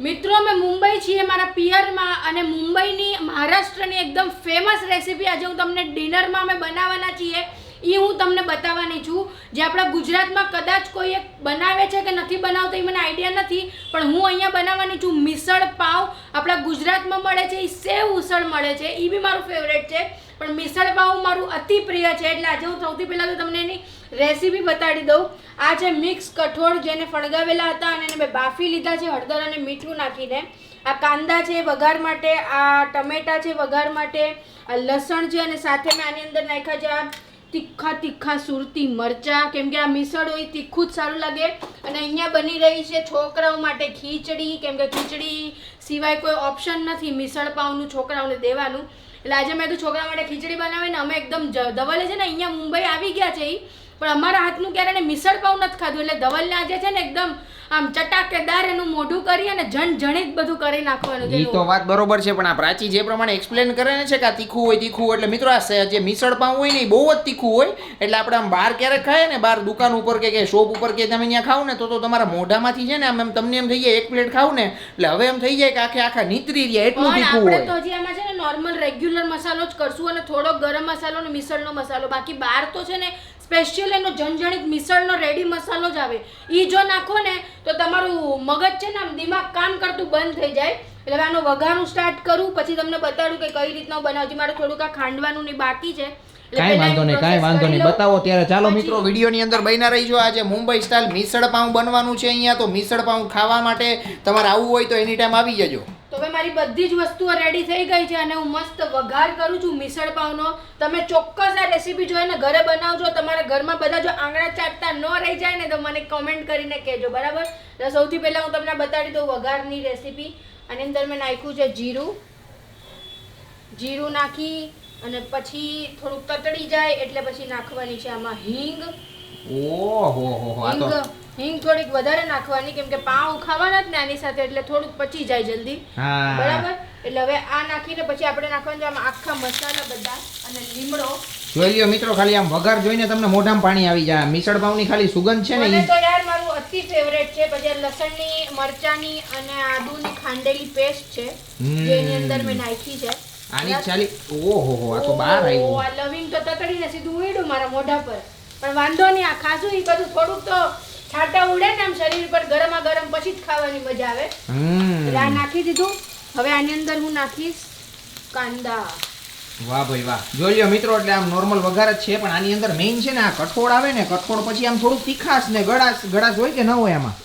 મિત્રો, અમે મુંબઈ છીએ, મારા પિયરમાં, અને મુંબઈની, મહારાષ્ટ્રની એકદમ ફેમસ રેસીપી આજે હું તમને ડિનરમાં અમે બનાવવાના છીએ એ હું તમને બતાવવાની છું. જે આપણા ગુજરાતમાં કદાચ કોઈ એક બનાવે છે કે નથી બનાવતો એ મને આઈડિયા નથી, પણ હું અહીંયા બનાવવાની છું. મિસળ પાવ આપણા ગુજરાતમાં મળે છે એ સેવ ઉસળ મળે છે એ બી મારું ફેવરેટ છે. પણ મિસળ પાવ મારું અતિ પ્રિય છે. એટલે આજે હું સૌથી પહેલાં તો તમને એની રેસીપી બતાડી દઉં. આ છે મિક્સ કઠોળ જેને ફણગાવેલા હતા અને એને મેં બાફી લીધા છે હળદર અને મીઠું નાખીને. આ કાંદા છે વઘાર માટે, આ ટમેટા છે વઘાર માટે, આ લસણ છે અને સાથે મેં આની અંદર નાખ્યા છે આ તીખા તીખા સુરતી મરચાં. કેમ કે આ મિસળ હોય તીખું જ સારું લાગે. અને અહીંયા બની રહી છે છોકરાઓ માટે ખીચડી. કેમ કે ખીચડી સિવાય કોઈ ઓપ્શન નથી મિસળ પાવનું છોકરાઓને દેવાનું. એટલે આજે મેં તો છોકરા માટે ખીચડી બનાવીને અમે એકદમ ધવલે છે ને અહીંયા મુંબઈ આવી ગયા છે એ પણ અમારા હાથનું ક્યારે એને મિસળ પાવ નથી ખાધું. એટલે ધવલને આજે છે ને એકદમ આમ ચટાકેદાર એનું મોઢું કરી અને જણ જણિત બધું કરી નાખવાનું એ તો વાત બરોબર છે પણ આ પ્રાચી જે પ્રમાણે એક્સપ્લેન કરે છે કે આ તીખું હોય તીખું હોય એટલે મિત્રો આ જે મિસળ પાઉં હોય ને એ બહુ જ તીખું હોય એટલે આપણે આમ બહાર ક્યારેક ખાય ને બહાર દુકાન ઉપર કે કે શોપ ઉપર કે તમે ત્યાં ખાવ ને તો તો તમારા મોઢામાંથી છે ને આમ એમ તમને એમ થઈ જાય એક પ્લેટ ખાવ ને એટલે હવે એમ થઈ જાય કે આખે આખા નીતરી રહ્યા એટલું તીખું હોય. તો હજી આમાં છે નોર્મલ રેગ્યુલર મસાલો જ કરશું અને થોડો ગરમ મસાલો અને મિસળનો મસાલો. બાકી બહાર તો છે ને સ્પેશિયલ એનો જણજણિત મિસળનો રેડી મસાલો જ આવે. એ જો નાખો ને તો તમારું મગજ છે ને આમ દિમાગ કામ કરતું બંધ થઈ જાય. એટલે હવે આનો વઘારનું સ્ટાર્ટ કરું પછી તમને બતાડું કે કઈ રીતના બનાવ. છું મારે થોડુંક આ ખાંડવાનું ને બાકી છે. એટલે કાંઈ વાંધો નહીં કાંઈ વાંધો નહીં. બતાવો ત્યારે. ચાલો મિત્રો વિડીયોની અંદર બન્યા રહીજો આજે મુંબઈ સ્ટાઇલ મિસળ પાઉં બનવાનું છે અહીંયા. તો મિસળ પાઉં ખાવા માટે તમારે આવવું હોય તો એની ટાઈમ આવી જજો. હવે મારી બધી જ વસ્તુઓ રેડી થઈ ગઈ છે અને હું મસ્ત વઘાર કરું છું મિસળ પાવનો. તમે ચોક્કસ આ રેસીપી જોઈને ઘરે બનાવજો. તમારા ઘરમાં બધા જો આંગણા ચાટતા ન રહી જાય ને તો મને કમેન્ટ કરીને કહેજો બરાબર? તો સૌથી પહેલાં હું તમને બતાડી દઉં વઘારની રેસીપી આની અંદર મેં નાખ્યું છે જીરું. જીરું નાખી અને પછી થોડુંક તતડી જાય એટલે પછી નાખવાની છે આમાં હિંગ. ઓહો હો હો આ તો હિંગ થોડીક વધારે નાખવાની કેમ કે પાઉં ખાવાના જ ને આની સાથે એટલે થોડુંક પચી જાય જલ્દી. બરાબર? એટલે હવે આ નાખીને પછી આપણે નાખવાનું આમ આખા મસાલા બધા અને લીમડો. જોઈ લ્યો મિત્રો ખાલી આમ વઘાર જોઈને તમને મોઢામાં પાણી આવી જાય. મિસળ પાઉની ખાલી સુગંધ છે ને તો યાર મારું અતિ ફેવરેટ છે પછી લસણની મરચાની અને આદુની ખાંડેલી પેસ્ટ છે જેની એની અંદર મેં નાખી છે. આની ચાલી ઓહો હો આ તો બહાર આવ્યું આ લવિંગ તો તતડીને સીધું ઉડ્યું મારા મોઢા પર. પણ વાંધો નહીં આ ખાસું એ બધું થોડુંક તો છાંટા ઉડે ને આમ શરીર પર ગરમા ગરમ પછી જ ખાવાની મજા આવે. એટલે આ નાખી દીધું. હવે આની અંદર હું નાખીશ કાંદા. વાહ ભાઈ વાહ. જોઈ લ્યો મિત્રો એટલે આમ નોર્મલ વઘાર જ છે પણ આની અંદર મેઇન છે ને આ કઠોળ આવે ને કઠોળ પછી આમ થોડું તીખાશ ને ગળાશ ગળાશ હોય કે ન હોય આમાં?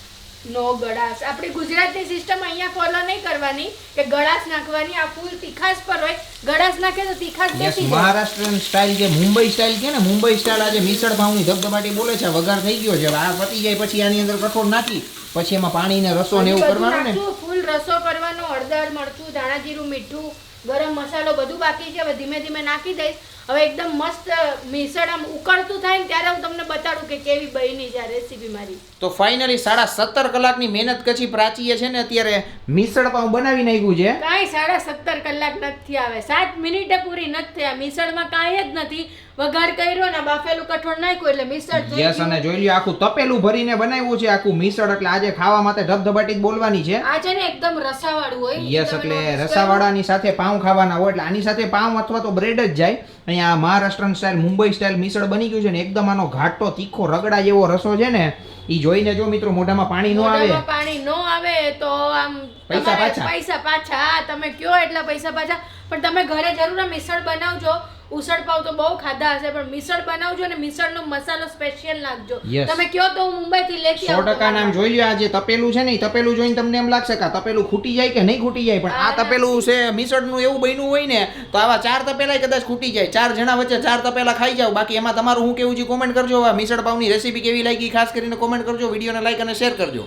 નો ગળાશ. આપણે ગુજરાતની સિસ્ટમ અહીંયા ફોલો નહીં કરવાની કે ગળાશ નાખવાની. આ ફૂલ તીખાશ પર હોય. ગળાશ નાખે તો તીખાશ બેસી મહારાષ્ટ્રન સ્ટાઇલ જે મુંબઈ સ્ટાઇલ કે ને મુંબઈ સ્ટાઇલ આજે મિસળ ભાવની ધબધબાટી બોલે છે વઘાર થઈ ગયો છે. આ પતી જાય પછી આની અંદર કઠોળ નાખી પછી એમાં પાણી ને રસો ને એવું કરવાનું ને. ફૂલ રસો કરવાનો હળદર મરચું ધાણા જીરું મીઠું ગરમ મસાલો બધું બાકી છે. હવે ધીમે ધીમે નાખી દઈશ. હવે એકદમ મસ્ત મિસળ આમ ઉકળતું થાય ને ત્યારે હું તમને બતાડું કે કેવી બની છે આ રેસીપી મારી. તો ફાઇનલી સાડા સત્તર કલાકની મહેનત પછી પ્રાચીએ છે ને અત્યારે મિસળ પણ બનાવી નાખ્યું છે. કાંઈ સાડા સત્તર કલાક નથી આવે. સાત મિનિટે પૂરી નથી થયા. મિસળમાં કાંઈ જ નથી. વઘાર કર્યો ને બાફેલું કઠોળ નાખ્યું એટલે મિસળ યસ અને જોઈ લ્યો આખું તપેલું ભરીને બનાવ્યું છે. આખું મિસળ એટલે આજે ખાવા માટે ધબધબાટી બોલવાની છે. આ છે ને એકદમ રસાવાળું હોય. યસ એટલે રસાવાળાની સાથે પાઉં ખાવાના હોય એટલે આની સાથે પાઉં અથવા તો બ્રેડ જ જાય. અહીંયા મહારાષ્ટ્રન સ્ટાઇલ મુંબઈ સ્ટાઇલ મિસળ બની ગયું છે ને એકદમ આનો ઘાટો તીખો રગડા જેવો રસો છે ને એ જોઈને જો મિત્રો મોઢામાં પાણી ન આવે. પાણી ન આવે તો આમ પૈસા પાછા. પૈસા પાછા તમે કયો એટલા પૈસા પાછા? પણ તમે ઘરે જરૂર આ મિસળ બનાવજો. ઉસળ પાવ તો બહુ ખાધા હશે પણ મિસળ બનાવજો ને મિસળનો મસાલો સ્પેશિયલ નાખજો. તમે કયો તો હું મુંબઈથી લેતી આવું ટકા નામ જોઈ લ્યો આજે તપેલું છે ને તપેલું જોઈને તમને એમ લાગશે કે આ તપેલું ખૂટી જાય કે નહીં ખૂટી જાય પણ આ તપેલું છે મિસળનું એવું બન્યું હોય ને તો આવા ચાર તપેલા કદાચ ખૂટી જાય. ચાર જણા વચ્ચે ચાર તપેલા ખાઈ જાવ બાકી એમાં તમારું હું કેવું છે કોમેન્ટ કરજો. મિસળ પાવની રેસીપી કેવી લાગી ખાસ કરીને કોમેન્ટ કરજો વિડીયોને લાઈક અને શેર કરજો.